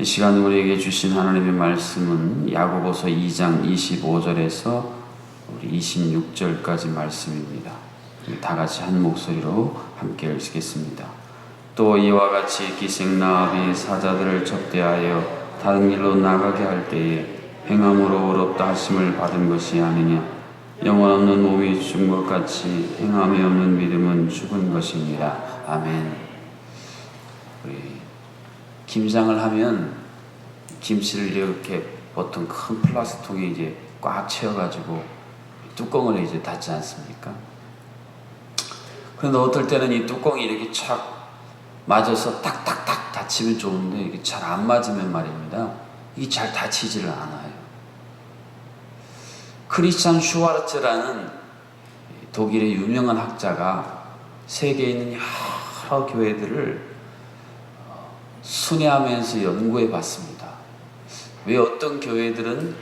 이 시간 우리에게 주신 하나님의 말씀은 야고보서 2장 25절에서 우리 26절까지 말씀입니다. 다 같이 한 목소리로 함께 읽겠습니다. 또 이와 같이 기생나합이 사자들을 접대하여 다른 길로 나가게 할 때에 행함으로 어렵다 하심을 받은 것이 아니냐 영원 없는 몸이 죽은 것 같이 행함이 없는 믿음은 죽은 것입니다. 아멘. 우리 김장을 하면 김치를 이렇게 보통 큰 플라스틱 통에 이제 꽉 채워가지고 뚜껑을 이제 닫지 않습니까? 그런데 어떨 때는 이 뚜껑이 이렇게 착 맞아서 딱딱딱 닫히면 좋은데 이게 잘 안 맞으면 말입니다. 이게 잘 닫히지를 않아요. 크리스찬 슈와르츠라는 독일의 유명한 학자가 세계에 있는 여러 교회들을 순회하면서 연구해 봤습니다. 왜 어떤 교회들은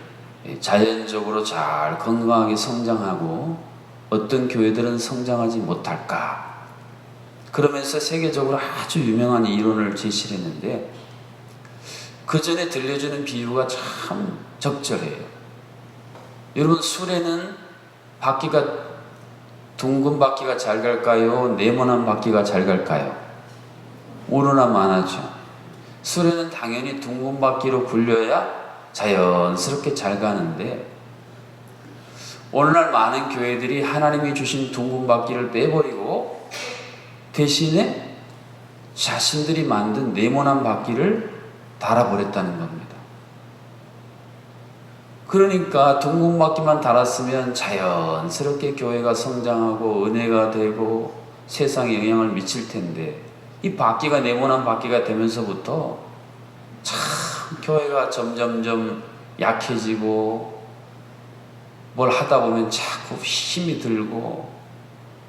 자연적으로 잘 건강하게 성장하고 어떤 교회들은 성장하지 못할까? 그러면서 세계적으로 아주 유명한 이론을 제시를 했는데 그 전에 들려주는 비유가 참 적절해요. 여러분 술에는 바퀴가 둥근 바퀴가 잘 갈까요? 네모난 바퀴가 잘 갈까요? 오르나 많아죠. 술에는 당연히 둥근 바퀴로 굴려야 자연스럽게 잘 가는데 오늘날 많은 교회들이 하나님이 주신 둥근 바퀴를 빼버리고 대신에 자신들이 만든 네모난 바퀴를 달아버렸다는 겁니다. 그러니까 둥근 바퀴만 달았으면 자연스럽게 교회가 성장하고 은혜가 되고 세상에 영향을 미칠 텐데 이 바퀴가 네모난 바퀴가 되면서부터 참 교회가 점점점 약해지고 뭘 하다 보면 자꾸 힘이 들고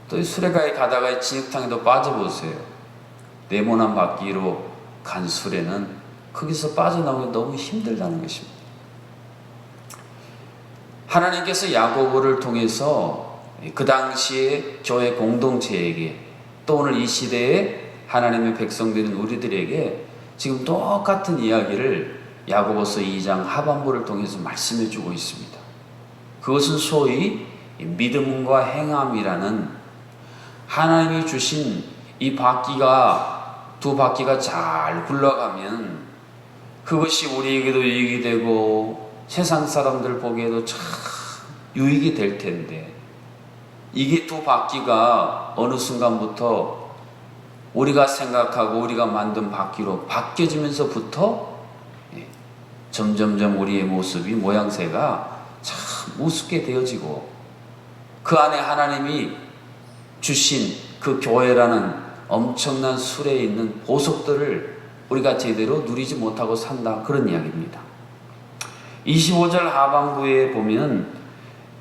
또 수레가에 가다가 진흙탕에도 빠져보세요. 네모난 바퀴로 간 수레는 거기서 빠져나오기 너무 힘들다는 것입니다. 하나님께서 야고보를 통해서 그 당시에 교회 공동체에게 또 오늘 이 시대에 하나님의 백성들인 우리들에게 지금 똑같은 이야기를 야고보서 2장 하반부를 통해서 말씀해 주고 있습니다. 그것은 소위 믿음과 행함이라는 하나님이 주신 이 바퀴가 두 바퀴가 잘 굴러가면 그것이 우리에게도 유익이 되고 세상 사람들 보기에도 참 유익이 될 텐데 이게 두 바퀴가 어느 순간부터 우리가 생각하고 우리가 만든 바퀴로 바뀌어지면서부터 예, 점점점 우리의 모습이 모양새가 참 우습게 되어지고 그 안에 하나님이 주신 그 교회라는 엄청난 술에 있는 보석들을 우리가 제대로 누리지 못하고 산다 그런 이야기입니다. 25절 하반부에 보면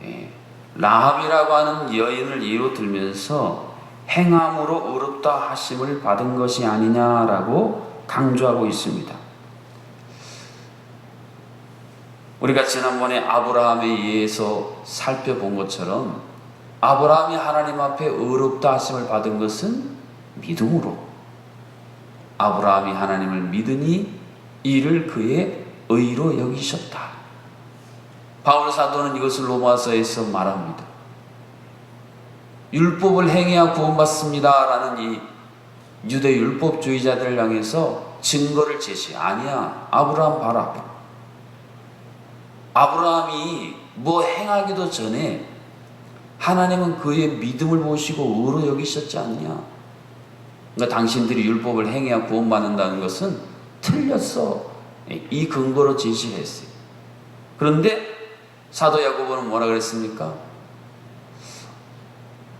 예, 라합이라고 하는 여인을 예로 들면서 행함으로 의롭다 하심을 받은 것이 아니냐라고 강조하고 있습니다. 우리가 지난번에 아브라함에 의해서 살펴본 것처럼 아브라함이 하나님 앞에 의롭다 하심을 받은 것은 믿음으로 아브라함이 하나님을 믿으니 이를 그의 의로 여기셨다. 바울 사도는 이것을 로마서에서 말합니다. 율법을 행해야 구원받습니다라는 이 유대 율법주의자들을 향해서 증거를 제시. 아니야. 아브라함 봐라. 아브라함이 뭐 행하기도 전에 하나님은 그의 믿음을 보시고 의로 여기셨지 않느냐. 그러니까 당신들이 율법을 행해야 구원받는다는 것은 틀렸어. 이 근거로 제시했어요. 그런데 사도 야고보는 뭐라 그랬습니까?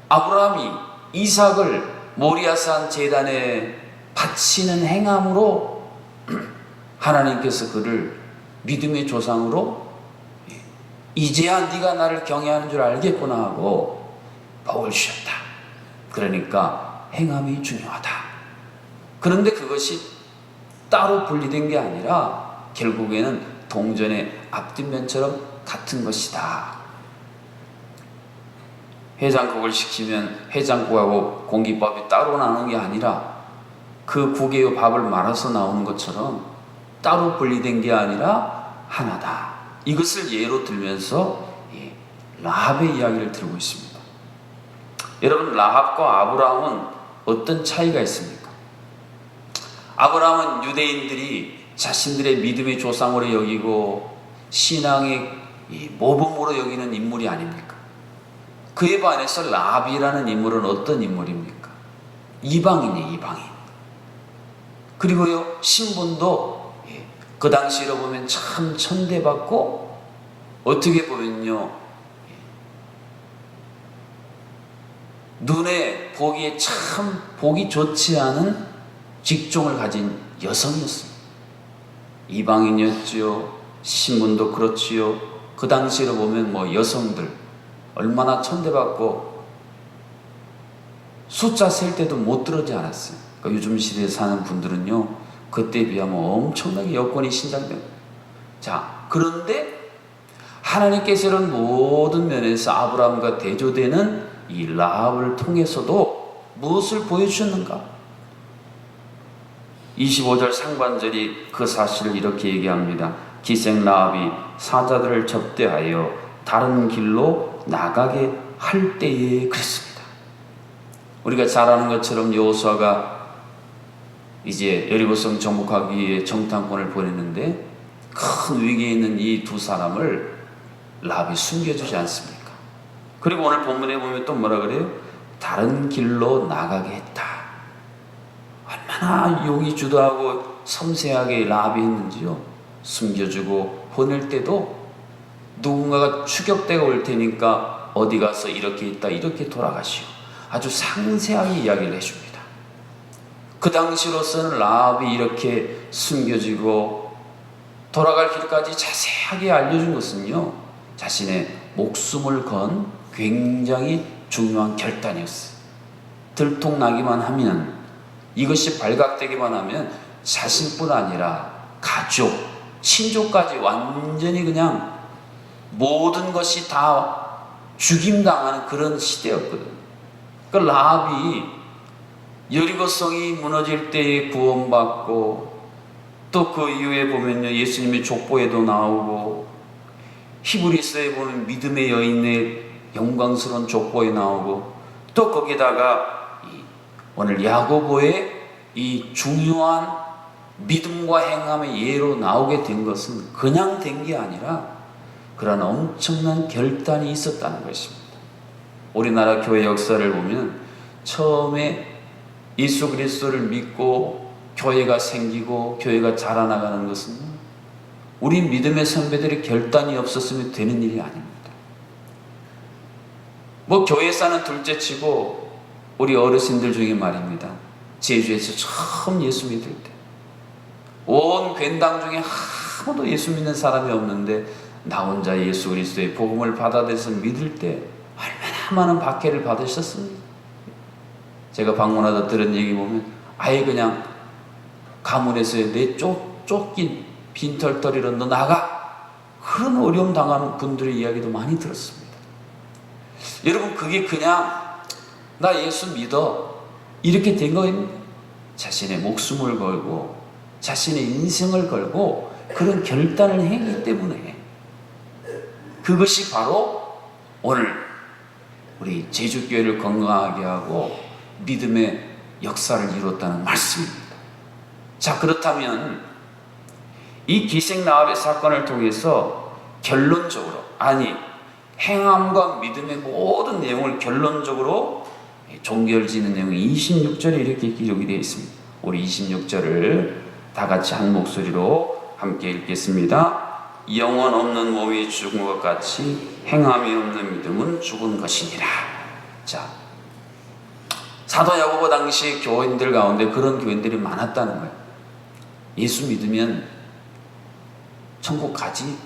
아브라함이 이삭을 모리아산 제단에 바치는 행함으로 하나님께서 그를 믿음의 조상으로 이제야 네가 나를 경외하는 줄 알겠구나 하고 복을 주셨다. 그러니까 행함이 중요하다. 그런데 그것이 따로 분리된 게 아니라 결국에는 동전의 앞뒷면처럼 같은 것이다. 해장국을 시키면 해장국하고 공깃밥이 따로 나오는 게 아니라 그 국의 밥을 말아서 나오는 것처럼 따로 분리된 게 아니라 하나다. 이것을 예로 들면서 예, 라합의 이야기를 들고 있습니다. 여러분 라합과 아브라함은 어떤 차이가 있습니까? 아브라함은 유대인들이 자신들의 믿음의 조상으로 여기고 신앙의 이 모범으로 여기는 인물이 아닙니까? 그에 반해서 라합이라는 인물은 어떤 인물입니까? 이방인이에요, 이방인. 그리고요, 신분도 예, 그 당시로 보면 참 천대받고 어떻게 보면요, 예, 눈에 보기에 참 보기 좋지 않은 직종을 가진 여성이었습니다. 이방인이었지요. 신분도 그렇지요. 그 당시로 보면 뭐 여성들 얼마나 천대받고 숫자 셀 때도 못 들어지 않았어요. 그러니까 요즘 시대에 사는 분들은요, 그때에 비하면 엄청나게 여건이 신장된. 자, 그런데 하나님께서는 모든 면에서 아브라함과 대조되는 이 라합을 통해서도 무엇을 보여주셨는가? 25절 상반절이 그 사실을 이렇게 얘기합니다. 기생 라합이 사자들을 접대하여 다른 길로 나가게 할 때에 그랬습니다. 우리가 잘 아는 것처럼 여호수아가 이제 여리고성 정복하기 위해 정탐권을 보냈는데 큰 위기에 있는 이 두 사람을 라합이 숨겨주지 않습니까? 그리고 오늘 본문에 보면 또 뭐라 그래요? 다른 길로 나가게 했다. 얼마나 용이 주도하고 섬세하게 라합이 했는지요. 숨겨주고 보낼 때도 누군가가 추격대가 올 테니까 어디 가서 이렇게 있다 이렇게 돌아가시오. 아주 상세하게 이야기를 해줍니다. 그 당시로서는 라합이 이렇게 숨겨지고 돌아갈 길까지 자세하게 알려준 것은요 자신의 목숨을 건 굉장히 중요한 결단이었어요. 들통나기만 하면 이것이 발각되기만 하면 자신뿐 아니라 가족, 친족까지 완전히 그냥 모든 것이 다 죽임당하는 그런 시대였거든. 그 라합이 여리고성이 무너질 때에 구원받고 또 그 이후에 보면요 예수님의 족보에도 나오고 히브리서에 보면 믿음의 여인의 영광스러운 족보에 나오고 또 거기다가 오늘 야고보의 이 중요한 믿음과 행함의 예로 나오게 된 것은 그냥 된 게 아니라 그런 엄청난 결단이 있었다는 것입니다. 우리나라 교회 역사를 보면 처음에 예수 그리스도를 믿고 교회가 생기고 교회가 자라나가는 것은 우리 믿음의 선배들의 결단이 없었으면 되는 일이 아닙니다. 뭐 교회 사는 둘째 치고 우리 어르신들 중에 말입니다. 제주에서 처음 예수 믿을 때. 온 괜당 중에 아무도 예수 믿는 사람이 없는데 나 혼자 예수 그리스도의 복음을 받아들여서 믿을 때 얼마나 많은 박해를 받으셨습니까? 제가 방문하다 들은 얘기 보면 아예 그냥 가문에서 내 쫓, 쫓긴 빈털터리로 너 나가 그런 어려움 당하는 분들의 이야기도 많이 들었습니다. 여러분 그게 그냥 나 예수 믿어 이렇게 된 거입니다. 자신의 목숨을 걸고 자신의 인생을 걸고 그런 결단을 했기 때문에 그것이 바로 오늘 우리 제주교회를 건강하게 하고 믿음의 역사를 이뤘다는 말씀입니다. 자 그렇다면 이 기생 나합의 사건을 통해서 결론적으로 아니 행함과 믿음의 모든 내용을 결론적으로 종결 지는 내용이 26절에 이렇게 기록이 되어 있습니다. 우리 26절을 다 같이 한 목소리로 함께 읽겠습니다. 영원 없는 몸이 죽은 것 같이 행함이 없는 믿음은 죽은 것이니라. 자, 사도 야고보 당시 교인들 가운데 그런 교인들이 많았다는 거예요. 예수 믿으면 천국 가지?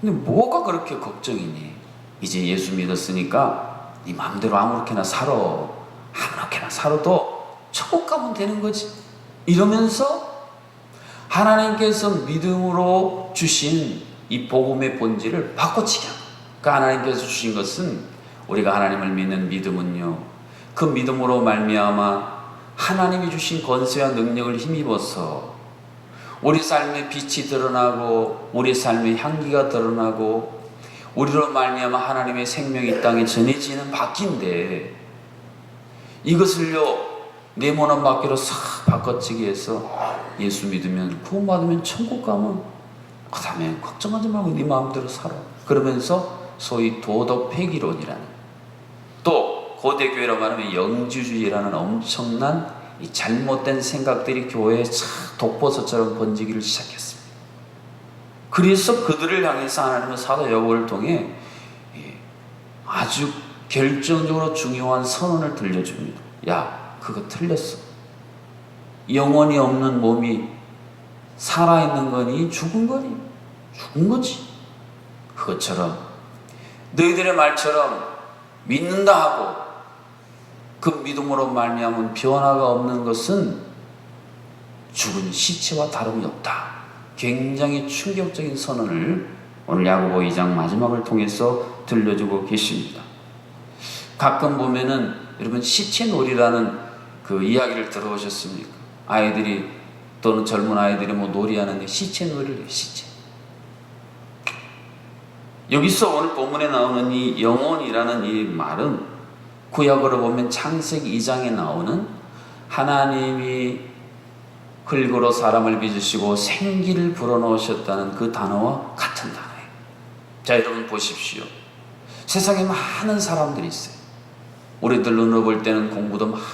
근데 뭐가 그렇게 걱정이니? 이제 예수 믿었으니까 네 마음대로 아무렇게나 살아. 아무렇게나 살아도 천국 가면 되는 거지. 이러면서 하나님께서 믿음으로 주신 이 복음의 본질을 바꿔치기 합니다. 그 하나님께서 주신 것은 우리가 하나님을 믿는 믿음은요. 그 믿음으로 말미암아 하나님이 주신 권세와 능력을 힘입어서 우리 삶의 빛이 드러나고 우리 삶의 향기가 드러나고 우리로 말미암아 하나님의 생명이 이 땅에 전해지는 바퀴인데 이것을요 네모난 바퀴로 싹 바꿔치기 해서 예수 믿으면 구원받으면 천국 가면 그 다음에 걱정하지 말고 네 마음대로 살아 그러면서 소위 도덕 폐기론이라는 또 고대 교회로 말하면 영주주의라는 엄청난 이 잘못된 생각들이 교회에 싹 독버섯처럼 번지기를 시작했습니다. 그래서 그들을 향해서 하나님은 사도 여보를 통해 예, 아주 결정적으로 중요한 선언을 들려줍니다. 야, 그거 틀렸어. 영원히 없는 몸이 살아있는 거니 죽은 거니? 죽은 거지. 그것처럼 너희들의 말처럼 믿는다 하고 그 믿음으로 말미암은 변화가 없는 것은 죽은 시체와 다름이 없다. 굉장히 충격적인 선언을 오늘 야고보 2장 마지막을 통해서 들려주고 계십니다. 가끔 보면은 여러분 시체놀이라는 그 이야기를 들어보셨습니까? 아이들이 또는 젊은 아이들이 뭐 놀이하는데 시체 놀이를 해요. 시체. 여기서 오늘 본문에 나오는 이 영혼이라는 이 말은 구약으로 보면 창세기 2장에 나오는 하나님이 흙으로 사람을 빚으시고 생기를 불어넣으셨다는 그 단어와 같은 단어예요. 자, 여러분 보십시오. 세상에 많은 사람들이 있어요. 우리들 눈으로 볼 때는 공부도 많이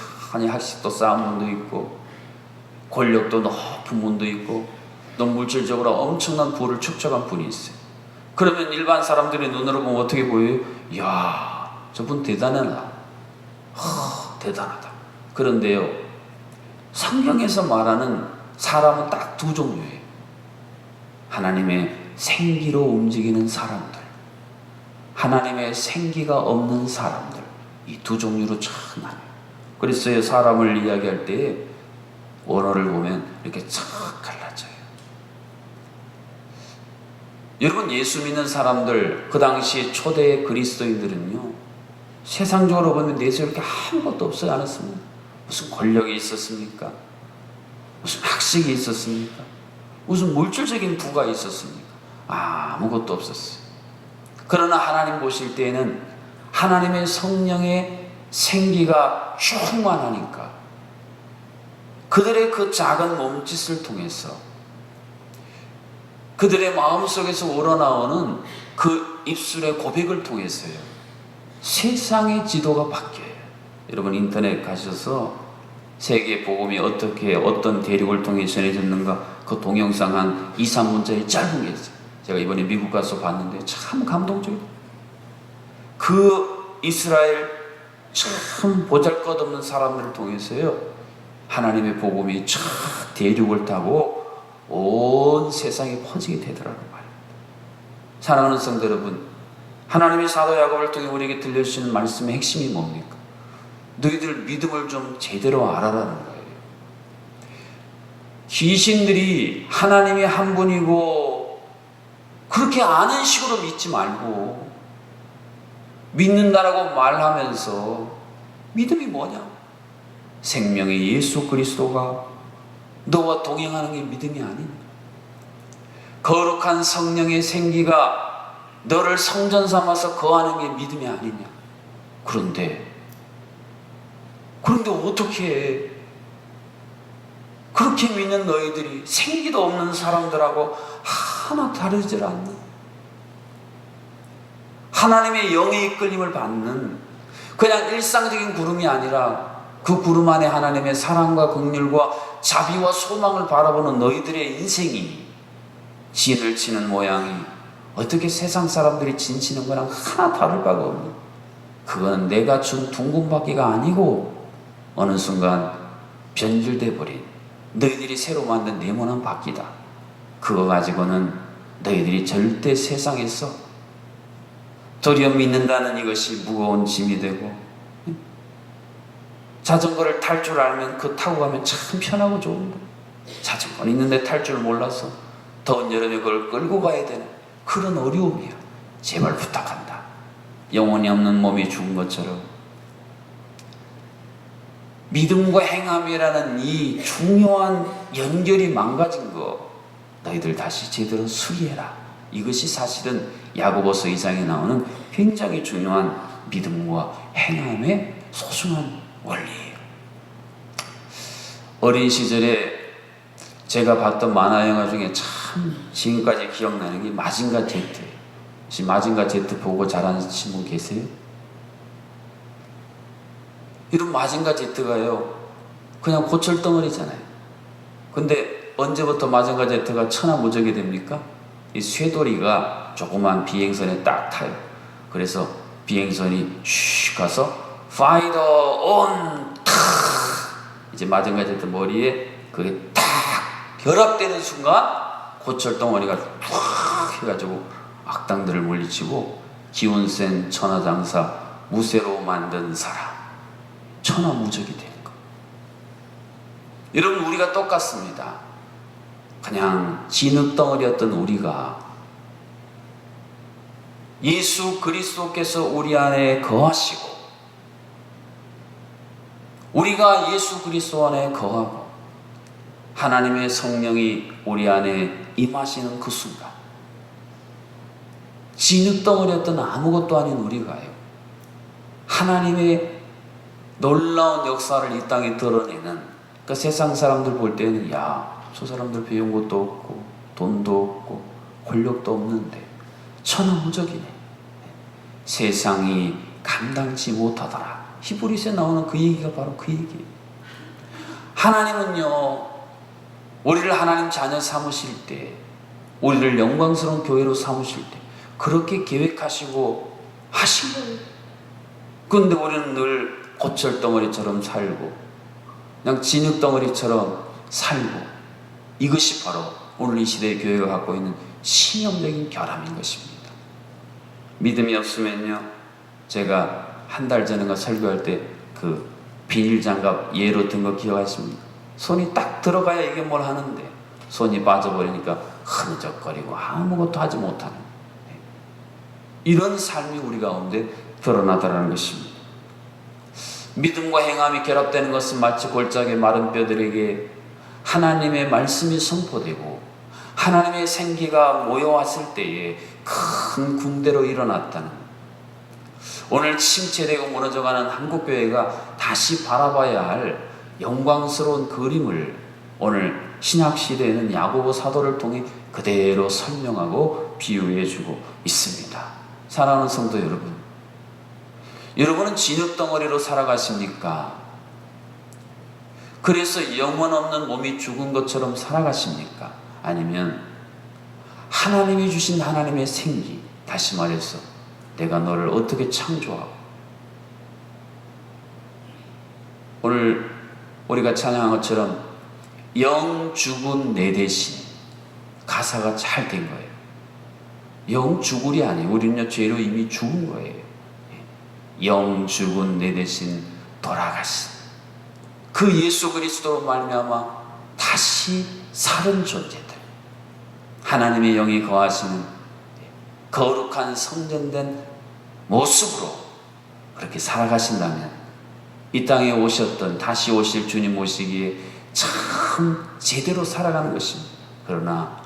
학식도 쌓은 분도 있고 권력도 높은 분도 있고 또 물질적으로 엄청난 부를 축적한 분이 있어요. 그러면 일반 사람들의 눈으로 보면 어떻게 보여요? 이야, 저분 대단하다. 하, 대단하다. 그런데요, 성경에서 말하는 사람은 딱 두 종류예요. 하나님의 생기로 움직이는 사람들, 하나님의 생기가 없는 사람들, 이 두 종류로 참 나눠요. 그래서 사람을 이야기할 때 언어를 보면 이렇게 쫙 갈라져요. 여러분 예수 믿는 사람들 그 당시 초대 그리스도인들은요 세상적으로 보면 내세울 게 아무것도 없지 않았습니다. 무슨 권력이 있었습니까? 무슨 학식이 있었습니까? 무슨 물질적인 부가 있었습니까? 아무것도 없었어요. 그러나 하나님 보실 때에는 하나님의 성령의 생기가 충만하니까 그들의 그 작은 몸짓을 통해서 그들의 마음속에서 우러나오는 그 입술의 고백을 통해서요. 세상의 지도가 바뀌어요. 여러분 인터넷 가셔서 세계 복음이 어떻게 어떤 대륙을 통해 전해졌는가 그 동영상 한 2, 3분짜리 짧은 게 있어요. 제가 이번에 미국 가서 봤는데 참 감동적이에요. 그 이스라엘 참 보잘것없는 사람들을 통해서요. 하나님의 복음이 쫙 대륙을 타고 온 세상에 퍼지게 되더라는 말입니다. 사랑하는 성도 여러분, 하나님의 사도 야곱을 통해 우리에게 들려주시는 말씀의 핵심이 뭡니까? 너희들 믿음을 좀 제대로 알아라는 거예요. 귀신들이 하나님이 한 분이고 그렇게 아는 식으로 믿지 말고 믿는다라고 말하면서 믿음이 뭐냐? 생명의 예수 그리스도가 너와 동행하는 게 믿음이 아닌 거룩한 성령의 생기가 너를 성전 삼아서 거하는 게 믿음이 아니냐. 그런데 그런데 어떻게 해? 그렇게 믿는 너희들이 생기도 없는 사람들하고 하나 다르질 않나? 하나님의 영의 이끌림을 받는 그냥 일상적인 구름이 아니라 그 구름 안에 하나님의 사랑과 긍휼과 자비와 소망을 바라보는 너희들의 인생이 진을 치는 모양이 어떻게 세상 사람들이 진 치는 거랑 하나 다를 바가 없는 그거는 내가 준 둥근바퀴가 아니고 어느 순간 변질돼 버린 너희들이 새로 만든 네모난 바퀴다. 그거 가지고는 너희들이 절대 세상에서 도리어 믿는다는 이것이 무거운 짐이 되고 자전거를 탈 줄 알면 그 타고 가면 참 편하고 좋은데 자전거는 있는데 탈 줄 몰라서 더운 여름에 그걸 끌고 가야 되는 그런 어려움이야. 제발 부탁한다. 영혼이 없는 몸이 죽은 것처럼 믿음과 행함이라는 이 중요한 연결이 망가진 거 너희들 다시 제대로 수리해라. 이것이 사실은 야고보서 2장에 나오는 굉장히 중요한 믿음과 행함의 소중한 원리예요. 어린 시절에 제가 봤던 만화 영화 중에 참 지금까지 기억나는 게 마징가 제트예요. 혹시 마징가 제트 보고 자라신 분 계세요? 이런 마징가 제트가요, 그냥 고철 덩어리잖아요. 근데 언제부터 마징가 제트가 천하무적이 됩니까? 이 쇠돌이가 조그만 비행선에 딱 타요. 그래서 비행선이 슉 가서 파이더 온 탁! 이제 마징가 제트 머리에 그게 딱 결합되는 순간 고철 덩어리가 탁 해가지고 악당들을 물리치고 기운 센 천하장사 무쇠로 만든 사람 천하무적이 되는 거. 여러분 우리가 똑같습니다. 그냥 진흙덩어리였던 우리가 예수 그리스도께서 우리 안에 거하시고 우리가 예수 그리스도 안에 거하고 하나님의 성령이 우리 안에 임하시는 그 순간 진흙덩어리였던 아무것도 아닌 우리가요 하나님의 놀라운 역사를 이 땅에 드러내는 그 세상 사람들 볼 때는 야 저 사람들 배운 것도 없고 돈도 없고 권력도 없는데 천하무적이네. 세상이 감당치 못하더라. 히브리서에 나오는 그 얘기가 바로 그 얘기예요. 하나님은요 우리를 하나님 자녀 삼으실 때 우리를 영광스러운 교회로 삼으실 때 그렇게 계획하시고 하신 거예요. 근데 우리는 늘 고철덩어리처럼 살고 그냥 진흙덩어리처럼 살고 이것이 바로 오늘 이 시대의 교회가 갖고 있는 신형적인 결함인 것입니다. 믿음이 없으면요. 제가 한 달 전인가 설교할 때 그 비닐 장갑 예로 든 거 기억하십니까? 손이 딱 들어가야 이게 뭘 하는데 손이 빠져버리니까 흐느적거리고 아무것도 하지 못하는 이런 삶이 우리 가운데 드러나더라는 것입니다. 믿음과 행함이 결합되는 것은 마치 골짜기 마른 뼈들에게 하나님의 말씀이 선포되고 하나님의 생기가 모여왔을 때에 큰 궁대로 일어났다는 오늘 침체되고 무너져가는 한국교회가 다시 바라봐야 할 영광스러운 그림을 오늘 신약시대에는 야고보 사도를 통해 그대로 설명하고 비유해주고 있습니다. 사랑하는 성도 여러분 여러분은 진흙덩어리로 살아가십니까? 그래서 영원 없는 몸이 죽은 것처럼 살아가십니까? 아니면 하나님이 주신 하나님의 생기, 다시 말해서 내가 너를 어떻게 창조하고 오늘 우리가 찬양한 것처럼 영 죽은 내 대신 가사가 잘 된 거예요. 영 죽으리 아니에요. 우리는요 죄로 이미 죽은 거예요. 영 죽은 내 대신 돌아가신 그 예수 그리스도로 말미암아 다시 살은 존재들 하나님의 영이 거하시는 거룩한 성전된 모습으로 그렇게 살아가신다면 이 땅에 오셨던 다시 오실 주님 모시기에 참 제대로 살아가는 것입니다. 그러나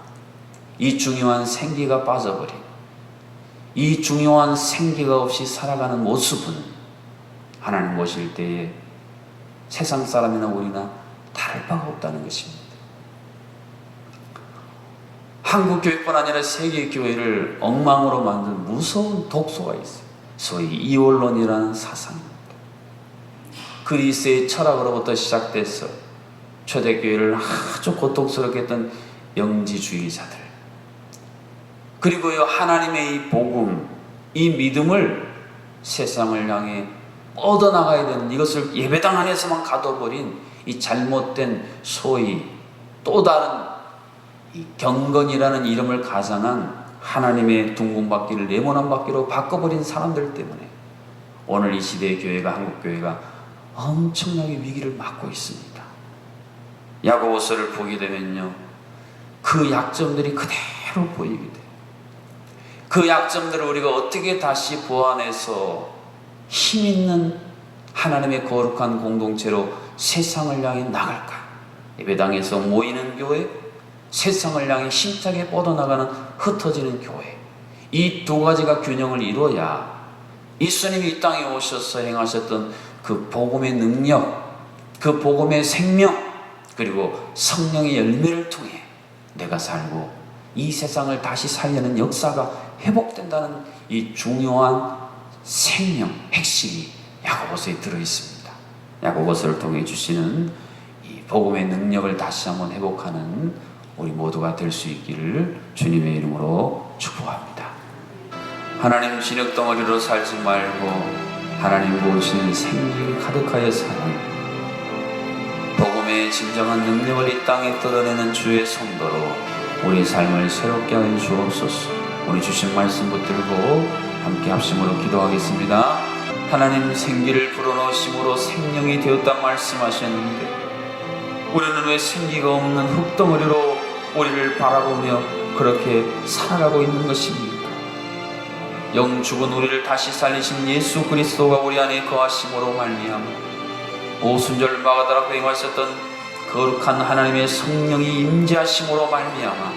이 중요한 생기가 빠져버린 이 중요한 생기가 없이 살아가는 모습은 하나님 모실 때에 세상 사람이나 우리나 다를 바가 없다는 것입니다. 한국 교회뿐 아니라 세계 교회를 엉망으로 만든 무서운 독소가 있어요. 소위 이원론이라는 사상입니다. 그리스의 철학으로부터 시작돼서 초대교회를 아주 고통스럽게 했던 영지주의자들 그리고요 하나님의 이 복음, 이 믿음을 세상을 향해 뻗어나가야 되는 이것을 예배당 안에서만 가둬버린 이 잘못된 소위 또 다른 이 경건이라는 이름을 가상한 하나님의 둥근 바퀴를 네모난 바퀴로 바꿔버린 사람들 때문에 오늘 이 시대의 교회가 한국 교회가 엄청나게 위기를 맞고 있습니다. 야고보서를 보게 되면요 그 약점들이 그대로 보이게 돼요. 그 약점들을 우리가 어떻게 다시 보완해서 힘 있는 하나님의 거룩한 공동체로 세상을 향해 나갈까? 예배당에서 모이는 교회, 세상을 향해 힘차게 뻗어나가는 흩어지는 교회. 이 두 가지가 균형을 이루어야 예수님이 이 땅에 오셔서 행하셨던 그 복음의 능력, 그 복음의 생명, 그리고 성령의 열매를 통해 내가 살고 이 세상을 다시 살려는 역사가 회복된다는 이 중요한 생명, 핵심이 야고보서에 들어 있습니다. 야고보서를 통해 주시는 이 복음의 능력을 다시 한번 회복하는 우리 모두가 될 수 있기를 주님의 이름으로 축복합니다. 하나님 진흙 덩어리로 살지 말고 하나님 보시는 생기 가득하여 사는 복음의 진정한 능력을 이 땅에 뜯어내는 주의 성도로 우리 삶을 새롭게 하여 주옵소서. 우리 주신 말씀 붙들고 함께 합심으로 기도하겠습니다. 하나님 생기를 불어넣으심으로 생명이 되었다 말씀하셨는데 우리는 왜 생기가 없는 흙덩어리로 우리를 바라보며 그렇게 살아가고 있는 것입니까? 영 죽은 우리를 다시 살리신 예수 그리스도가 우리 안에 거하심으로 말미암아 오순절 마가다라 행하셨던 거룩한 하나님의 성령이 임재하심으로 말미암아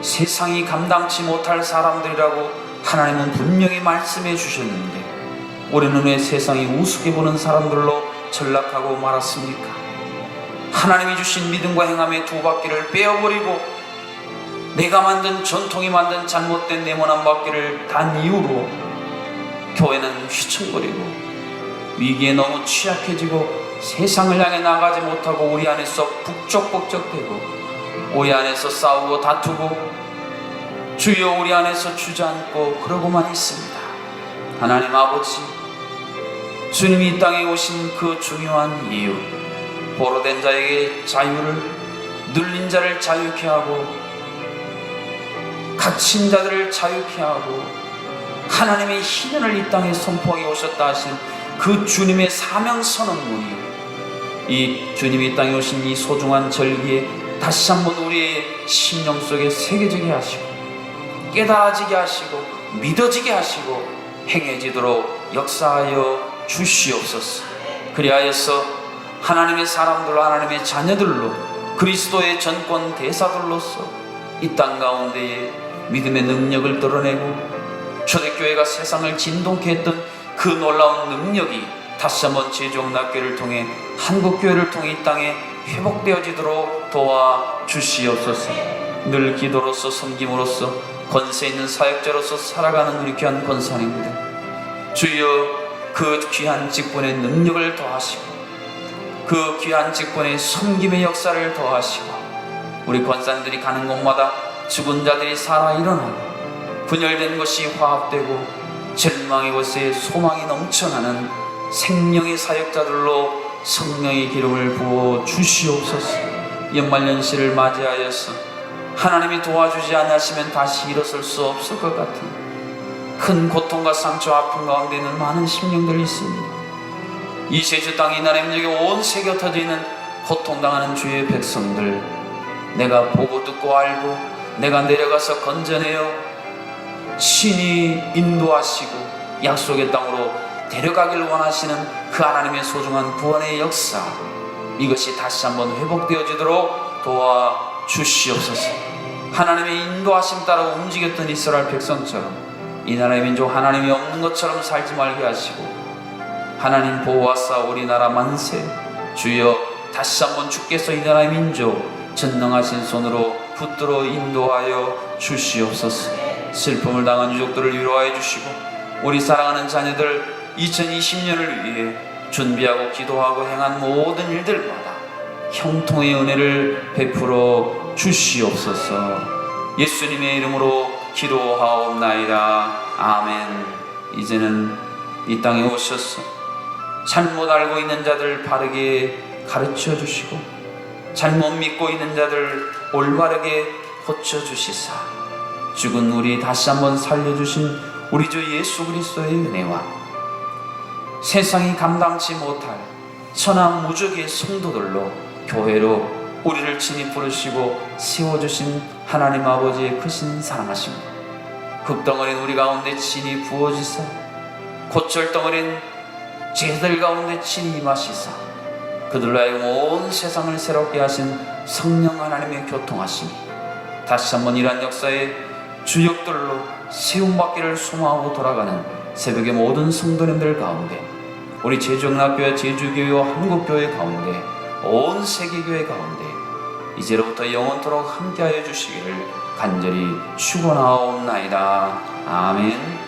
세상이 감당치 못할 사람들이라고 하나님은 분명히 말씀해 주셨는데 우리는 왜 세상이 우습게 보는 사람들로 전락하고 말았습니까? 하나님이 주신 믿음과 행함의 두 바퀴를 빼어버리고 내가 만든 전통이 만든 잘못된 네모난 바퀴를 단 이유로 교회는 휘청거리고 위기에 너무 취약해지고 세상을 향해 나가지 못하고 우리 안에서 북적북적대고 우리 안에서 싸우고 다투고 주여 우리 안에서 주저앉고 그러고만 있습니다. 하나님 아버지 주님이 이 땅에 오신 그 중요한 이유 보로된 자에게 자유를 눌린 자를 자유케 하고 갇힌 자들을 자유케 하고 하나님의 희년을 이 땅에 선포하게 오셨다 하신 그 주님의 사명 선언문이 이 주님이 이 땅에 오신 이 소중한 절기에 다시 한번 우리의 심령 속에 새겨지게 하시고 깨달아지게 하시고 믿어지게 하시고 행해지도록 역사하여 주시옵소서. 그리하여서 하나님의 사람들로 하나님의 자녀들로 그리스도의 전권 대사들로서 이 땅 가운데에 믿음의 능력을 드러내고 초대교회가 세상을 진동케 했던 그 놀라운 능력이 다시 한번 제종학교를 통해 한국교회를 통해 이 땅에 회복되어지도록 도와 주시옵소서 늘 기도로서 섬김으로써 권세 있는 사역자로서 살아가는 우리 귀한 권사님들 주여 그 귀한 직분의 능력을 더하시고 그 귀한 직분의 섬김의 역사를 더하시고 우리 권사님들이 가는 곳마다 죽은 자들이 살아 일어나고 분열된 것이 화합되고 절망의 곳에 소망이 넘쳐나는 생명의 사역자들로 성령의 기름을 부어 주시옵소서. 연말연시를 맞이하여서 하나님이 도와주지 않으시면 다시 일어설 수 없을 것 같은 큰 고통과 상처 아픔 가운데 있는 많은 심령들이 있습니다 이 제주 땅이 나라의 지온 세계 흩어져 있는 고통당하는 주의 백성들 내가 보고 듣고 알고 내가 내려가서 건져내어 신이 인도하시고 약속의 땅으로 데려가길 원하시는 그 하나님의 소중한 구원의 역사 이것이 다시 한번 회복되어지도록 도와 주시옵소서. 하나님의 인도하심 따라 움직였던 이스라엘 백성처럼 이 나라의 민족 하나님이 없는 것처럼 살지 말게 하시고 하나님 보호하사 우리나라 만세 주여 다시 한번 주께서 이 나라의 민족 전능하신 손으로 붙들어 인도하여 주시옵소서. 슬픔을 당한 유족들을 위로하여 주시고 우리 사랑하는 자녀들 2020년을 위해 준비하고 기도하고 행한 모든 일들마다 형통의 은혜를 베풀어 주시옵소서. 예수님의 이름으로 기도하옵나이다. 아멘. 이제는 이 땅에 오셔서 잘못 알고 있는 자들 바르게 가르쳐 주시고 잘못 믿고 있는 자들 올바르게 고쳐 주시사. 죽은 우리 다시 한번 살려 주신 우리 주 예수 그리스도의 은혜와 세상이 감당치 못할 천한 무적의 성도들로 교회로 우리를 친히 부르시고 세워주신 하나님 아버지의 크신 사랑하심과 흙덩어린 우리 가운데 친히 부어지사 곧절덩어린 죄들 가운데 친히 임하시사 그들로 하여금 온 세상을 새롭게 하신 성령 하나님의 교통하심이 다시 한번 이러한 역사에 주역들로 세움받기를 소망하고 돌아가는 새벽의 모든 성도님들 가운데 우리 제주영락교회 제주교회와 한국교회 가운데 온 세계교회 가운데 이제로부터 영원토록 함께하여 주시기를 간절히 축원하옵나이다. 아멘.